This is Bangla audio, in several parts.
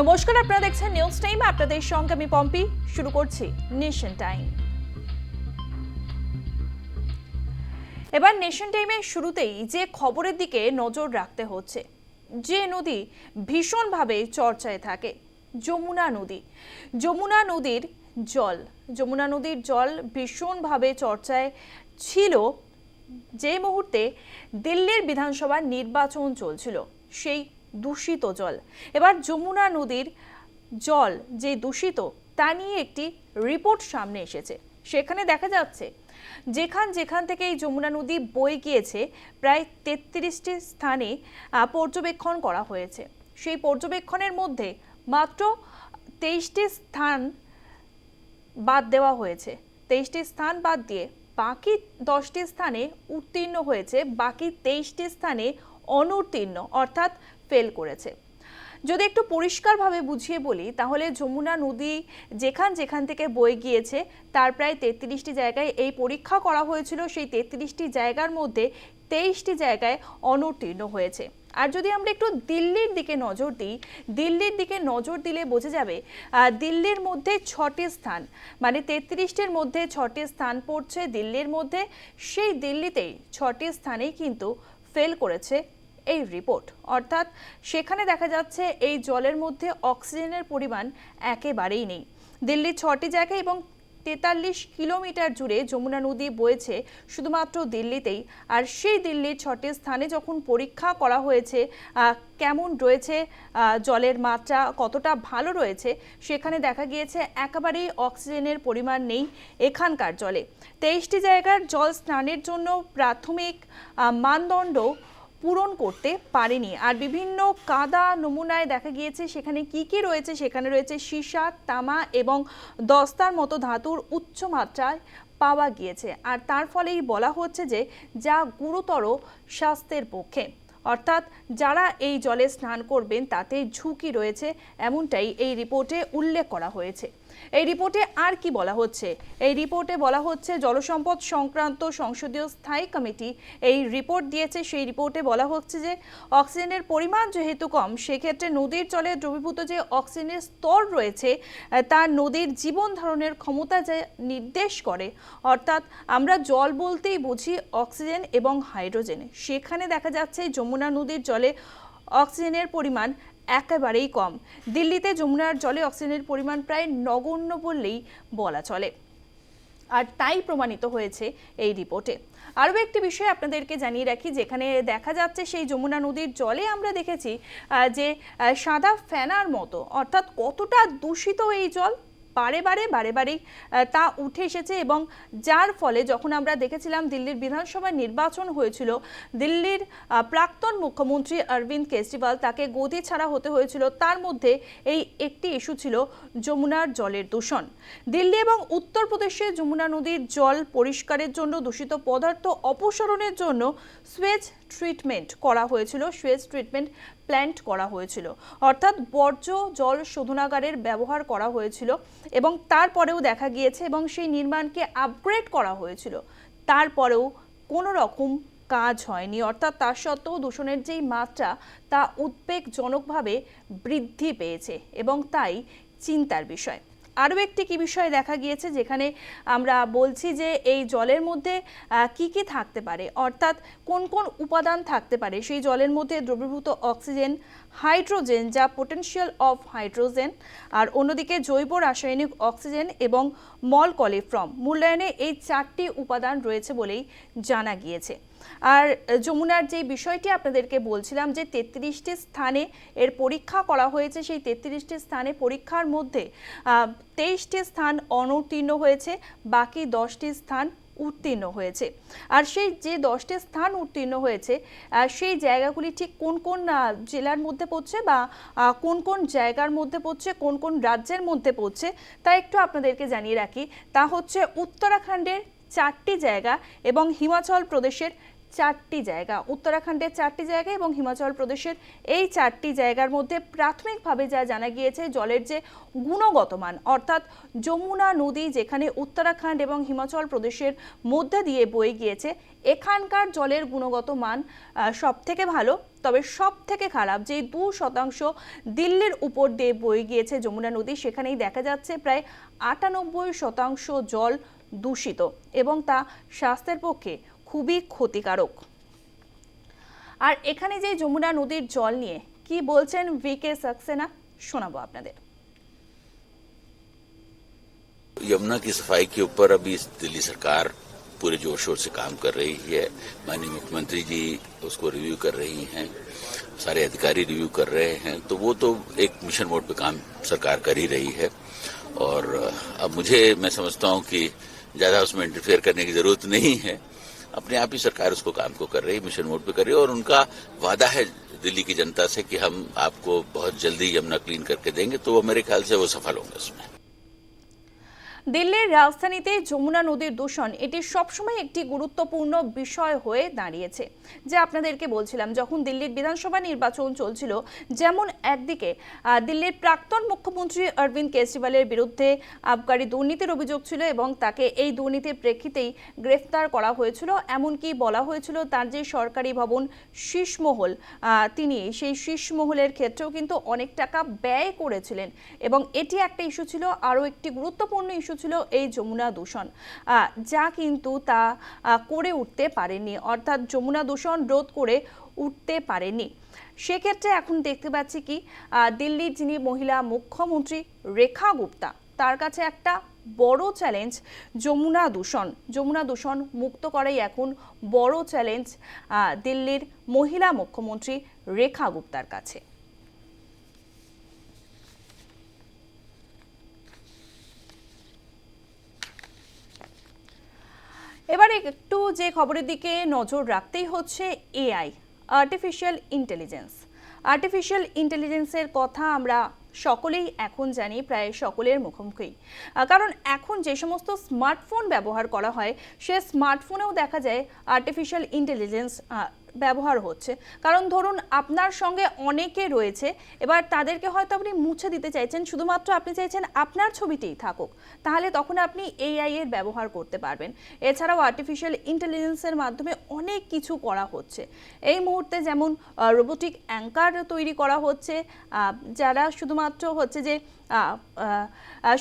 নমস্কার, আপনারা দেখছেন নিউজ টাইম আপনাদের সঙ্গে আমি পম্পি। শুরু করছি নেশন টাইম এবার নেশন টাইমের শুরুতেই যে খবরের দিকে নজর রাখতে হচ্ছে, যে নদী ভীষণভাবে চর্চায় থাকে, যমুনা নদী। যমুনা নদীর জল, যমুনা নদীর জল ভীষণভাবে চর্চায় ছিল। যে মুহূর্তে দিল্লির বিধানসভার নির্বাচন চলছিল, সেই দূষিত জল। এবার যমুনা নদীর জল যে দূষিত, তা নিয়ে একটি রিপোর্ট সামনে এসেছে। সেখানে দেখা যাচ্ছে, যেখান যেখান থেকে এই যমুনা নদী বয়ে গিয়েছে, প্রায় তেত্রিশটি স্থানে পর্যবেক্ষণ করা হয়েছে। সেই পর্যবেক্ষণের মধ্যে মাত্র তেইশটি স্থান বাদ দেওয়া হয়েছে। তেইশটি স্থান বাদ দিয়ে বাকি দশটি স্থানে উত্তীর্ণ হয়েছে, বাকি তেইশটি স্থানে অনুত্তীর্ণ। অর্থাৎ ফেল করেছে। যদি একটু পরিষ্কারভাবে বুঝিয়ে বলি, তাহলে যমুনা নদী যেখান যেখান থেকে বয়ে গিয়েছে, তার প্রায় তেত্রিশটি জায়গায় এই পরীক্ষা করা হয়েছিল, সেই তেত্রিশটি জায়গার মধ্যে তেইশটি জায়গায় অনুত্তীর্ণ হয়েছে। আর যদি আমরা একটু দিল্লির দিকে নজর দিই, দিল্লির দিকে নজর দিলে বোঝা যাবে দিল্লির মধ্যে ছটি স্থান মানে তেত্রিশটির মধ্যে ছটি স্থান পড়ছে দিল্লির মধ্যে, সেই দিল্লিতেই ছটি স্থানেই কিন্তু ফেল করেছে এই রিপোর্ট। অর্থাৎ সেখানে দেখা যাচ্ছে এই জলের মধ্যে অক্সিজেনের পরিমাণ একেবারেই নেই। দিল্লির ছটি জায়গায় এবং তেতাল্লিশ কিলোমিটার জুড়ে যমুনা নদী বয়েছে শুধুমাত্র দিল্লিতেই। আর সেই দিল্লির ছটি স্থানে যখন পরীক্ষা করা হয়েছে কেমন রয়েছে জলের মাত্রা, কতটা ভালো রয়েছে, সেখানে দেখা গিয়েছে একেবারেই অক্সিজেনের পরিমাণ নেই এখানকার জলে। তেইশটি জায়গার জল স্নানের জন্য প্রাথমিক মানদণ্ড পূরণ করতে পারেনি। আর বিভিন্ন কাদা নমুনায় দেখা গিয়েছে সেখানে কি কি রয়েছে? সেখানে রয়েছে সীসা, তামা এবং দস্তার মতো ধাতুর উচ্চ মাত্রায় পাওয়া গিয়েছে। আর তার ফলেই বলা হচ্ছে যে, যা গুরুতর স্বাস্থ্যের পক্ষে। অর্থাৎ যারা এই জলে স্নান করবেন তাতে ঝুঁকি রয়েছে, এমনটাই এই রিপোর্টে উল্লেখ করা হয়েছে। এই রিপোর্টে আর কি বলা হচ্ছে? এই রিপোর্টে বলা হচ্ছে, জলসম্পদ সংক্রান্ত সংসদীয় স্থায়ী কমিটি এই রিপোর্ট দিয়েছে। সেই রিপোর্টে বলা হচ্ছে যে, অক্সিজেনের পরিমাণ যেহেতু কম, সেক্ষেত্রে নদীর জলে দ্রবীভূত যে অক্সিজেনের স্তর রয়েছে তা নদীর জীবন ধারণের ক্ষমতা যে নির্দেশ করে। অর্থাৎ আমরা জল বলতেই বুঝি অক্সিজেন এবং হাইড্রোজেন। সেখানে দেখা যাচ্ছে, যমুনা নদীর জলে অক্সিজেনের পরিমাণ একেবারেই কম। দিল্লিতে যমুনার জলে অক্সিজেনের পরিমাণ প্রায় নগণ্য বললেই বলা চলে। আর তাই প্রমাণিত হয়েছে এই রিপোর্টে। আরও একটি বিষয় আপনাদেরকে জানিয়ে রাখি, যেখানে দেখা যাচ্ছে সেই যমুনা নদীর জলে আমরা দেখেছি যে সাদা ফেনার মতো, অর্থাৎ কতটা দূষিত এই জল। বারে বারে বারে বারেই তা উঠে এসেছে এবং যার ফলে যখন আমরা দেখেছিলাম দিল্লির বিধানসভা নির্বাচন হয়েছিল, দিল্লির প্রাক্তন মুখ্যমন্ত্রী অরবিন্দ কেজরিওয়াল তাকে গদি ছাড়া হতে হয়েছিল। তার মধ্যে এই একটি ইস্যু ছিল যমুনার জলের দূষণ। দিল্লি এবং উত্তরপ্রদেশে যমুনা নদীর জল পরিষ্কারের জন্য দূষিত পদার্থ অপসারণের জন্য সুয়েজ ট্রিটমেন্ট করা হয়েছিল সুয়েজ ট্রিটমেন্ট প্ল্যান্ট করা হয়েছিল। অর্থাৎ বর্জ্য জল শোধনাগারের ব্যবহার করা হয়েছিল এবং তারপরেও দেখা গিয়েছে এবং সেই নির্মাণকে আপগ্রেড করা হয়েছিল। তারপরেও কোনো রকম কাজ হয়নি। অর্থাৎ তার সত্ত্বেও দূষণের যেই মাত্রা, তা উদ্বেগজনকভাবে বৃদ্ধি পেয়েছে এবং তাই চিন্তার বিষয়। আরও একটি কি বিষয় দেখা গিয়েছে যেখানে আমরা বলছি যে এই জলের মধ্যে কি কি থাকতে পারে? অর্থাৎ কোন কোন উপাদান থাকতে পারে? সেই জলের মধ্যে দ্রবীভূত অক্সিজেন, হাইড্রোজেন, যা পোটেনশিয়াল অফ হাইড্রোজেন আর অন্যদিকে জৈব রাসায়নিক অক্সিজেন এবং মল কলিফ্রম মূল্যায়নে এই চারটি উপাদান রয়েছে বলেই জানা গিয়েছে। আর যমুনার যে বিষয়টি আপনাদেরকে বলছিলাম যে তেত্রিশটি স্থানে এর পরীক্ষা করা হয়েছে, সেই তেত্রিশটি স্থানে পরীক্ষার মধ্যে তেইশটি স্থান অনুত্তীর্ণ হয়েছে, বাকি দশটি স্থান উত্তীর্ণ হয়েছে। আর সেই যে দশটি স্থান উত্তীর্ণ হয়েছে সেই জায়গাগুলি ঠিক কোন কোন জেলার মধ্যে পড়ছে বা কোন কোন জায়গার মধ্যে পড়ছে, কোন কোন রাজ্যের মধ্যে পড়ছে, তা একটু আপনাদেরকে জানিয়ে রাখি। তা হচ্ছে উত্তরাখণ্ডের চারটি জায়গা এবং হিমাচল প্রদেশের চারটি জায়গা। উত্তরাখণ্ডের চারটি জায়গা এবং হিমাচল প্রদেশের এই চারটি জায়গার মধ্যে প্রাথমিকভাবে যা জানা গিয়েছে, জলের যে গুণগত মান, অর্থাৎ যমুনা নদী যেখানে উত্তরাখণ্ড এবং হিমাচল প্রদেশের মধ্যে দিয়ে বয়ে গিয়েছে, এখানকার জলের গুণগত মান সব থেকে ভালো। তবে সব থেকে খারাপ যে দু শতাংশ দিল্লির উপর দিয়ে বয়ে গিয়েছে যমুনা নদী, সেখানেই দেখা যাচ্ছে প্রায় আটানব্বই শতাংশ জল দূষিত এবং তা স্বাস্থ্যের পক্ষে খুবই ক্ষতিকারক আর এখানে যে যমুনা নদীর জল নিয়ে কি বলছেন ভি কে সাক্সেনা শোনাবো আপনাদের यमुना की सफाई के ऊपर अभी दिल्ली सरकार पूरे जोर शोर से काम कर रही है माननीय मुख्यमंत्री जी उसको रिव्यू कर रही हैं सारे अधिकारी रिव्यू कर रहे हैं तो वो तो एक मिशन मोड पे काम सरकार कर ही रही है और अब मुझे मैं समझता हूं कि ज्यादा उसमें इंटरफेयर करने की जरूरत नहीं है अपने आप ही सरकार उसको काम को कर रही मिशन मोड पे कर रही है, और उनका वादा है दिल्ली की जनता से कि हम आपको बहुत जल्दी यमुना क्लीन करके देंगे तो वो मेरे ख्याल से वो सफल होंगे उसमें। দিল্লির রাজধানীতে যমুনা নদীর দূষণ এটি সবসময় একটি গুরুত্বপূর্ণ বিষয় হয়ে দাঁড়িয়েছে। যে আপনাদেরকে বলছিলাম, যখন দিল্লির বিধানসভা নির্বাচন চলছিল, যেমন একদিকে দিল্লির প্রাক্তন মুখ্যমন্ত্রী অরবিন্দ কেজরিওয়ালের বিরুদ্ধে আবগারি দুর্নীতির অভিযোগ ছিল এবং তাকে এই দুর্নীতির প্রেক্ষিতেই গ্রেফতার করা হয়েছিল। এমনকি বলা হয়েছিল তার যে সরকারি ভবন শীষমহল তিনি সেই শীষমহলের ক্ষেত্রেও কিন্তু অনেক টাকা ব্যয় করেছিলেন এবং এটি একটা ইস্যু ছিল, আরও একটি গুরুত্বপূর্ণ ইস্যু ছিল এই যমুনা দূষণ। যা কিন্তু তা করে উঠতে পারেনি, অর্থাৎ যমুনা দূষণ রোধ করে উঠতে পারেনি। সেক্ষেত্রে এখন দেখতে পাচ্ছি কি দিল্লির যিনি মহিলা মুখ্যমন্ত্রী রেখা গুপ্তা, তার কাছে একটা বড় চ্যালেঞ্জ যমুনা দূষণ। যমুনা দূষণ মুক্ত করাই এখন বড় চ্যালেঞ্জ দিল্লির মহিলা মুখ্যমন্ত্রী রেখা গুপ্তার কাছে। এবারে একটু যে খবরের দিকে নজর রাখতেই হচ্ছে এআই আর্টিফিশিয়াল ইন্টেলিজেন্স আর্টিফিশিয়াল ইন্টেলিজেন্সের কথা আমরা সকলেই এখন জানি, প্রায় সকলের মুখোমুখি। কারণ এখন যে সমস্ত স্মার্টফোন ব্যবহার করা হয়, সে স্মার্টফোনেও দেখা যায় আর্টিফিশিয়াল ইন্টেলিজেন্স ব্যবহার হচ্ছে। কারণ ধরুন, আপনার সঙ্গে অনেকে রয়েছে, এবার তাদেরকে হয়তো আপনি মুছে দিতে চাইছেন, শুধুমাত্র আপনি চাইছেন আপনার ছবিতেই থাকুক। তাহলে তখন আপনি এআই এর ব্যবহার করতে পারবেন। এছাড়াও আর্টিফিশিয়াল ইন্টেলিজেন্সের মাধ্যমে অনেক কিছু করা হচ্ছে। এই মুহূর্তে যেমন রোবোটিক অ্যাঙ্কার তৈরি করা হচ্ছে। যারা শুধুমাত্র হচ্ছে যে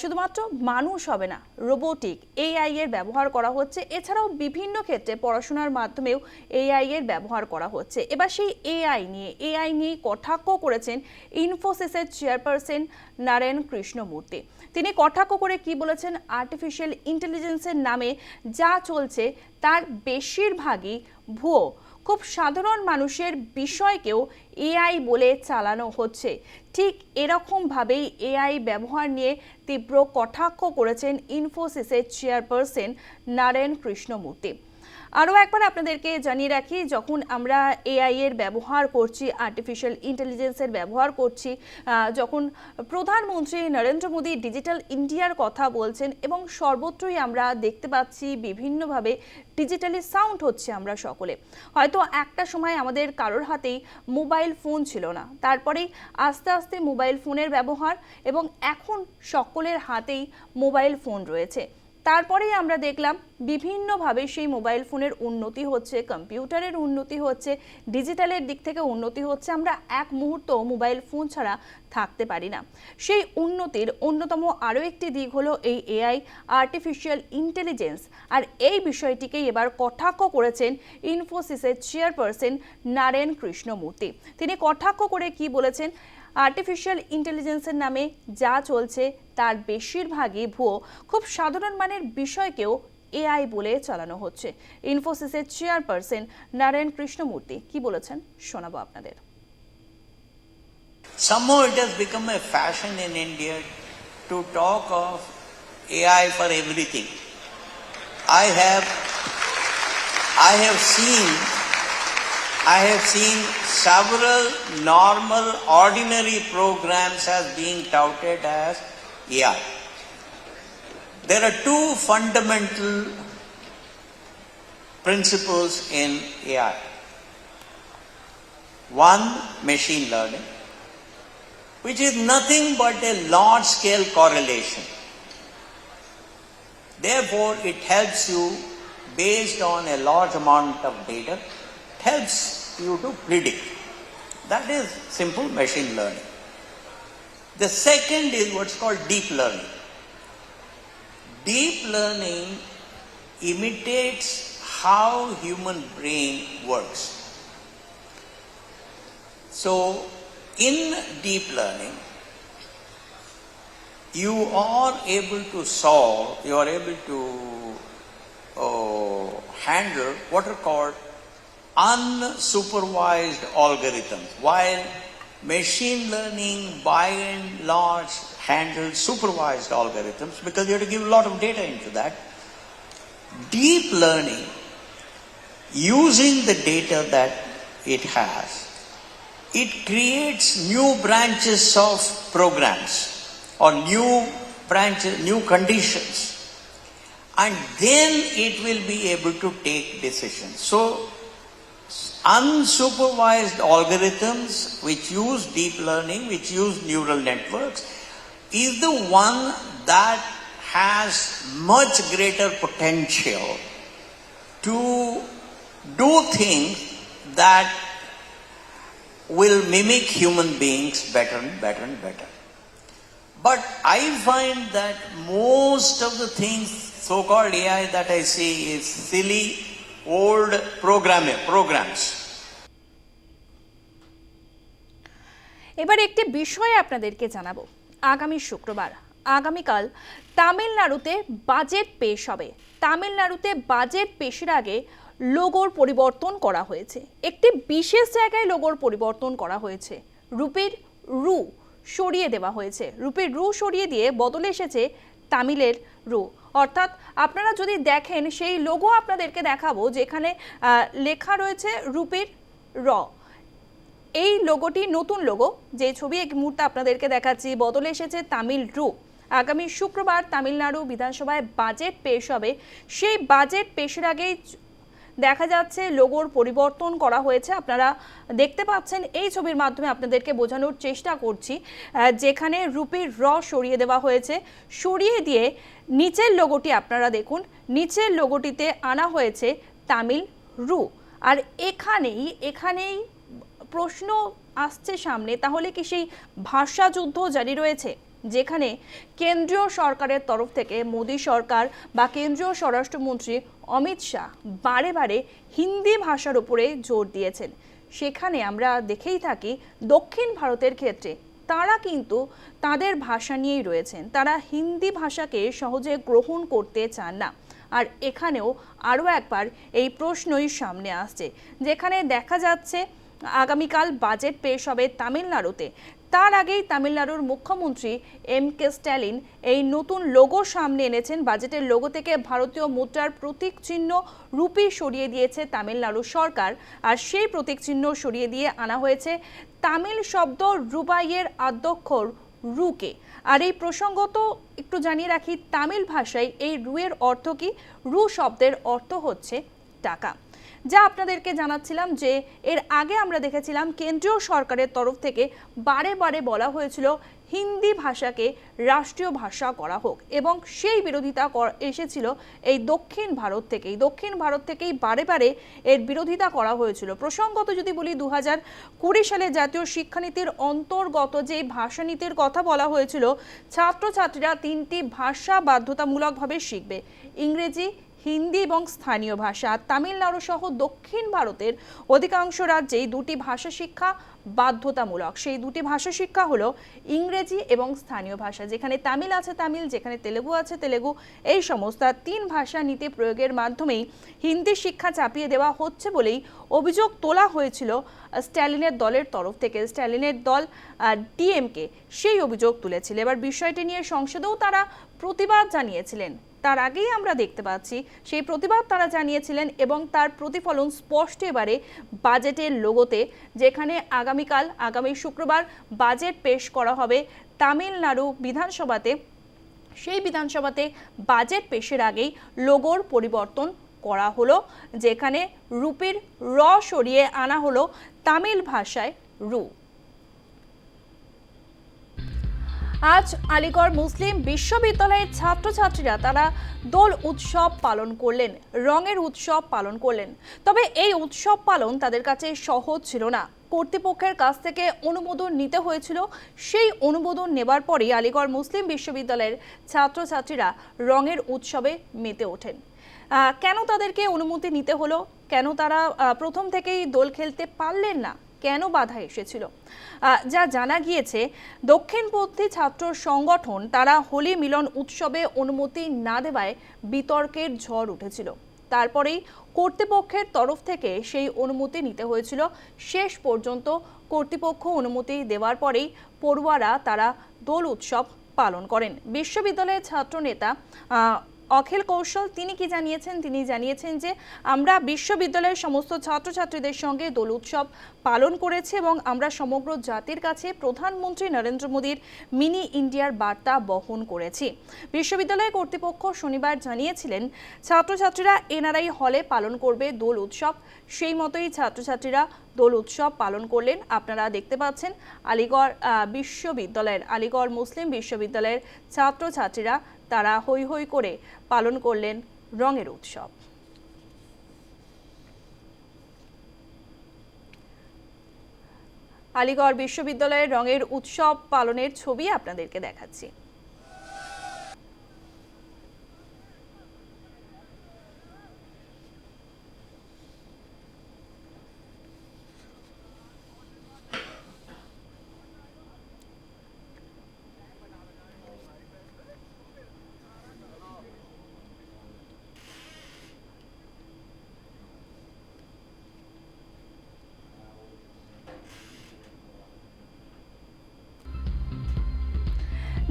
শুধুমাত্র মানুষ হবে না, রোবোটিক এআই এর ব্যবহার করা হচ্ছে। এছাড়াও বিভিন্ন ক্ষেত্রে পড়াশোনার মাধ্যমেও এআই এর ব্যবহার করা হচ্ছে। এবার সেই এআই নিয়ে এআই নিয়ে কটাক্ষ করেছেন ইনফোসিসের চেয়ারপারসন নারায়ণ কৃষ্ণমূর্তি। তিনি কটাক্ষ করে কি বলেছেন? আর্টিফিশিয়াল ইন্টেলিজেন্সের নামে যা চলছে, তার বেশিরভাগই ভুয়ো। খুব সাধারণ মানুষের বিষয়কেও এআই বলে চালানো হচ্ছে। ঠিক এরকমভাবেই এআই ব্যবহার নিয়ে তীব্র কটাক্ষ করেছেন ইনফোসিসের চেয়ারপারসন নারায়ণ কৃষ্ণমূর্তি। আরও একবার আপনাদেরকে জানিয়ে রাখি, যখন আমরা এআই এর ব্যবহার করছি আর্টিফিশিয়াল ইন্টেলিজেন্সের ব্যবহার করছি যখন প্রধানমন্ত্রী নরেন্দ্র মোদী ডিজিটাল ইন্ডিয়ার কথা বলছেন এবং সর্বত্রই আমরা দেখতে পাচ্ছি বিভিন্নভাবে ডিজিটালি সাউন্ড হচ্ছে আমরা সকলে। হয়তো একটা সময় আমাদের কারোর হাতেই মোবাইল ফোন ছিল না। তারপরেই আস্তে আস্তে মোবাইল ফোনের ব্যবহার এবং এখন সকলের হাতেই মোবাইল ফোন রয়েছে। তারপরেই আমরা দেখলাম বিভিন্নভাবে সেই মোবাইল ফোনের উন্নতি হচ্ছে, কম্পিউটারের উন্নতি হচ্ছে, ডিজিটালের দিক থেকে উন্নতি হচ্ছে। আমরা এক মুহূর্ত মোবাইল ফোন ছাড়া থাকতে পারি না। সেই উন্নতির অন্যতম আরও একটি দিক হলো এই এআই আর্টিফিশিয়াল ইন্টেলিজেন্স আর এই বিষয়টিকেই এবার কটাক্ষ করেছেন ইনফোসিসের চেয়ারপারসন নারায়ণ কৃষ্ণমূর্তি। তিনি কটাক্ষ করে কি বলেছেন? আর্টিফিশিয়াল ইন্টেলিজেন্সের নামে যা চলছে তার বেশিরভাগই ভুয়ো। খুব সাধারণ মানের বিষয়কেও এআই বলে চালানো হচ্ছে। ইনফোসিসের চেয়ারপারসন নারায়ণ কৃষ্ণমূর্তি কি বলেছেন শোনাবো আপনাদের। Somehow it has become a fashion in India to talk of AI for everything. I have, I have seen, I have seen several normal, ordinary programs as being touted as AI. There are two fundamental principles in AI. One, machine learning, which is nothing but a large scale correlation. Therefore, it helps you based on a large amount of data, helps you to predict. That is simple machine learning. The second is what's called deep learning. Deep learning imitates how human brain works. So, in deep learning, you are able to solve, you are able to uh, handle what are called unsupervised algorithms, while machine learning by and large handles supervised algorithms because you have to give a lot of data into that. Deep learning, using the data that it has, it creates new branches of programs or new branches, new conditions, and then it will be able to take decisions. So, unsupervised algorithms which use deep learning, which use neural networks, is the one that has much greater potential to do things that will mimic human beings better and better and better. But I find that most of the things, so called AI, that I see is silly, old programming, programs. এবার একটি বিষয় আপনাদেরকে জানাব। আগামী শুক্রবার আগামীকাল তামিলনাড়ুতে বাজেট পেশ হবে। তামিলনাড়ুতে বাজেট পেশের আগে লোগোর পরিবর্তন করা হয়েছে। একটি বিশেষ জায়গায় লোগোর পরিবর্তন করা হয়েছে। রুপির রু সরিয়ে দেওয়া হয়েছে। রুপির রু সরিয়ে দিয়ে বদলে এসেছে তামিলের রু। অর্থাৎ আপনারা যদি দেখেন, সেই লোগো আপনাদেরকে দেখাবো যেখানে লেখা রয়েছে রূপের র। এই লোগোটি নতুন লোগো যে ছবি এক মুহূর্তে আপনাদেরকে দেখাচ্ছি। বদলে এসেছে তামিল রু। আগামী শুক্রবার তামিলনাড়ু বিধানসভায় বাজেট পেশ হবে। সেই বাজেট পেশের আগেই দেখা যাচ্ছে লোগোর পরিবর্তন করা হয়েছে। আপনারা দেখতে পাচ্ছেন, এই ছবির মাধ্যমে আপনাদেরকে বোঝানোর চেষ্টা করছি যেখানে রুপির র সরিয়ে দেওয়া হয়েছে। সরিয়ে দিয়ে নিচের লোগোটি আপনারা দেখুন, নিচের লোগোটিতে আনা হয়েছে তামিল রু। আর এখানেই এখানেই প্রশ্ন আসছে সামনে, তাহলে কি সেই ভাষা যুদ্ধ জারি রয়েছে? যেখানে কেন্দ্রীয় সরকারের তরফ থেকে মোদী সরকার বা কেন্দ্রীয় স্বরাষ্ট্রমন্ত্রী অমিত শাহ বারে বারে হিন্দি ভাষার উপরে জোর দিয়েছেন। সেখানে আমরা দেখেই থাকি দক্ষিণ ভারতের ক্ষেত্রে তারা কিন্তু তাদের ভাষা নিয়েই রয়েছেন। তারা হিন্দি ভাষাকে সহজে গ্রহণ করতে চান না। আর এখানেও আরও একবার এই প্রশ্নই সামনে আসছে। যেখানে দেখা যাচ্ছে, আগামীকাল বাজেট পেশ হবে তামিলনাড়ুতে। তার আগেই তামিলনাড়ুর মুখ্যমন্ত্রী এম কে স্ট্যালিন এই নতুন লোগো সামনে এনেছেন। বাজেটের লোগো থেকে ভারতীয় মুদ্রার প্রতীক চিহ্ন রুপি সরিয়ে দিয়েছে তামিলনাড়ু সরকার, আর সেই প্রতীক চিহ্ন সরিয়ে দিয়ে আনা হয়েছে তামিল শব্দ রুবাইয়ের আদ্যক্ষর রুকে। আর এই প্রসঙ্গত একটু জানিয়ে রাখি, তামিল ভাষায় এই রুয়ের অর্থ কি? রু শব্দের অর্থ হচ্ছে টাকা। যা আপনাদেরকে জানাচ্ছিলাম যে এর আগে আমরা দেখেছিলাম কেন্দ্রীয় সরকারের তরফ থেকে বারে বারে বলা হয়েছিল হিন্দি ভাষাকে রাষ্ট্রীয় ভাষা করা হোক এবং সেই বিরোধিতা এসেছিল এই দক্ষিণ ভারত থেকেই। দক্ষিণ ভারত থেকেই বারে বারে এর বিরোধিতা করা হয়েছিল। প্রসঙ্গত যদি বলি দু হাজার কুড়ি সালে জাতীয় শিক্ষানীতির অন্তর্গত যে ভাষানীতির কথা বলা হয়েছিল, ছাত্রছাত্রীরা তিনটি ভাষা বাধ্যতামূলকভাবে শিখবে। ইংরেজি হিন্দি এবং স্থানীয় ভাষা। তামিলনাড়ু সহ দক্ষিণ ভারতের অধিকাংশ রাজ্যেই দুটি ভাষা শিক্ষা বাধ্যতামূলক। সেই দুটি ভাষা শিক্ষা হলো ইংরেজি এবং স্থানীয় ভাষা। যেখানে তামিল আছে তামিল, যেখানে তেলেগু আছে তেলেগু, এই সমস্ত তিন ভাষা নীতি প্রয়োগের মাধ্যমেই হিন্দি শিক্ষা চাপিয়ে দেওয়া হচ্ছে বলেই অভিযোগ তোলা হয়েছিল স্ট্যালিনের দলের তরফ থেকে। স্ট্যালিনের দল ডিএমকে সেই অভিযোগ তুলেছিল। এবার বিষয়টি নিয়ে সংসদেও তারা প্রতিবাদ জানিয়েছিলেন। তার আগেই আমরা দেখতে পাচ্ছি, সেই প্রতিবাদ তারা জানিয়েছিলেন এবং তার প্রতিফলন স্পষ্ট এবারে বাজেটের লোগোতে, যেখানে আগামীকাল, আগামী শুক্রবার বাজেট পেশ করা হবে তামিলনাড়ু বিধানসভাতে। সেই বিধানসভাতে বাজেট পেশের আগেই লোগোর পরিবর্তন করা হলো, যেখানে রূপের র সরিয়ে আনা হলো তামিল ভাষায় রূপ আজ আলিগড় মুসলিম বিশ্ববিদ্যালয়ের ছাত্রছাত্রীরা তারা দোল উৎসব পালন করলেন, রঙের উৎসব পালন করলেন। তবে এই উৎসব পালন তাদের কাছে সহজ ছিল না। কর্তৃপক্ষের কাছ থেকে অনুমোদন নিতে হয়েছিল। সেই অনুমোদন নেবার পরেই আলিগড় মুসলিম বিশ্ববিদ্যালয়ের ছাত্রছাত্রীরা রঙের উৎসবে মেতে ওঠেন। কেন তাদেরকে অনুমতি নিতে হলো? কেন তারা প্রথম থেকেই দোল খেলতে পারলেন না? কেন বাধা এসেছিল? যা জানা গিয়েছে দক্ষিণপন্থী ছাত্র সংগঠন তারা হোলি মিলন উৎসবে অনুমতি না দেওয়ায় বিতর্কের ঝড় উঠেছিল। তারপরেই কর্তৃপক্ষের তরফ থেকে সেই অনুমতি নিতে হয়েছিল। শেষ পর্যন্ত কর্তৃপক্ষ অনুমতি দেওয়ার পরেই পড়ুয়ারা তারা দোল উৎসব পালন করেন। বিশ্ববিদ্যালয়ের ছাত্র নেতা অখিল কৌশল, তিনি কি জানিয়েছেন? তিনি জানিয়েছেন যে, আমরা বিশ্ববিদ্যালয়ের সমস্ত ছাত্রছাত্রীদের সঙ্গে দোল উৎসব পালন করেছি এবং আমরা সমগ্র জাতির কাছে প্রধানমন্ত্রী নরেন্দ্র মোদীর মিনি ইন্ডিয়ার বার্তা বহন করেছি। বিশ্ববিদ্যালয় কর্তৃপক্ষ শনিবার জানিয়েছিলেন, ছাত্রছাত্রীরা এনআরআই হলে পালন করবে দোল উৎসব। সেই মতোই ছাত্রছাত্রীরা দোল উৎসব পালন করলেন। আপনারা দেখতে পাচ্ছেন, আলিগড় বিশ্ববিদ্যালয়ের, আলিগড় মুসলিম বিশ্ববিদ্যালয়ের ছাত্রছাত্রীরা তারা হৈ হৈ করে পালন করলেন রঙের উৎসব। আলিগড় বিশ্ববিদ্যালয়ের রঙের উৎসব পালনের ছবি আপনাদেরকে দেখাচ্ছি।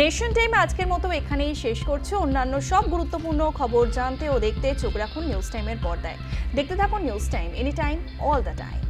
নেশন টাইম আজকের মতো এখানেই শেষ করছে। অন্যান্য সব গুরুত্বপূর্ণ খবর জানতে ও দেখতে চোখ রাখুন নিউজ টাইমের পর্দায়। দেখতে থাকুন news time any time all the time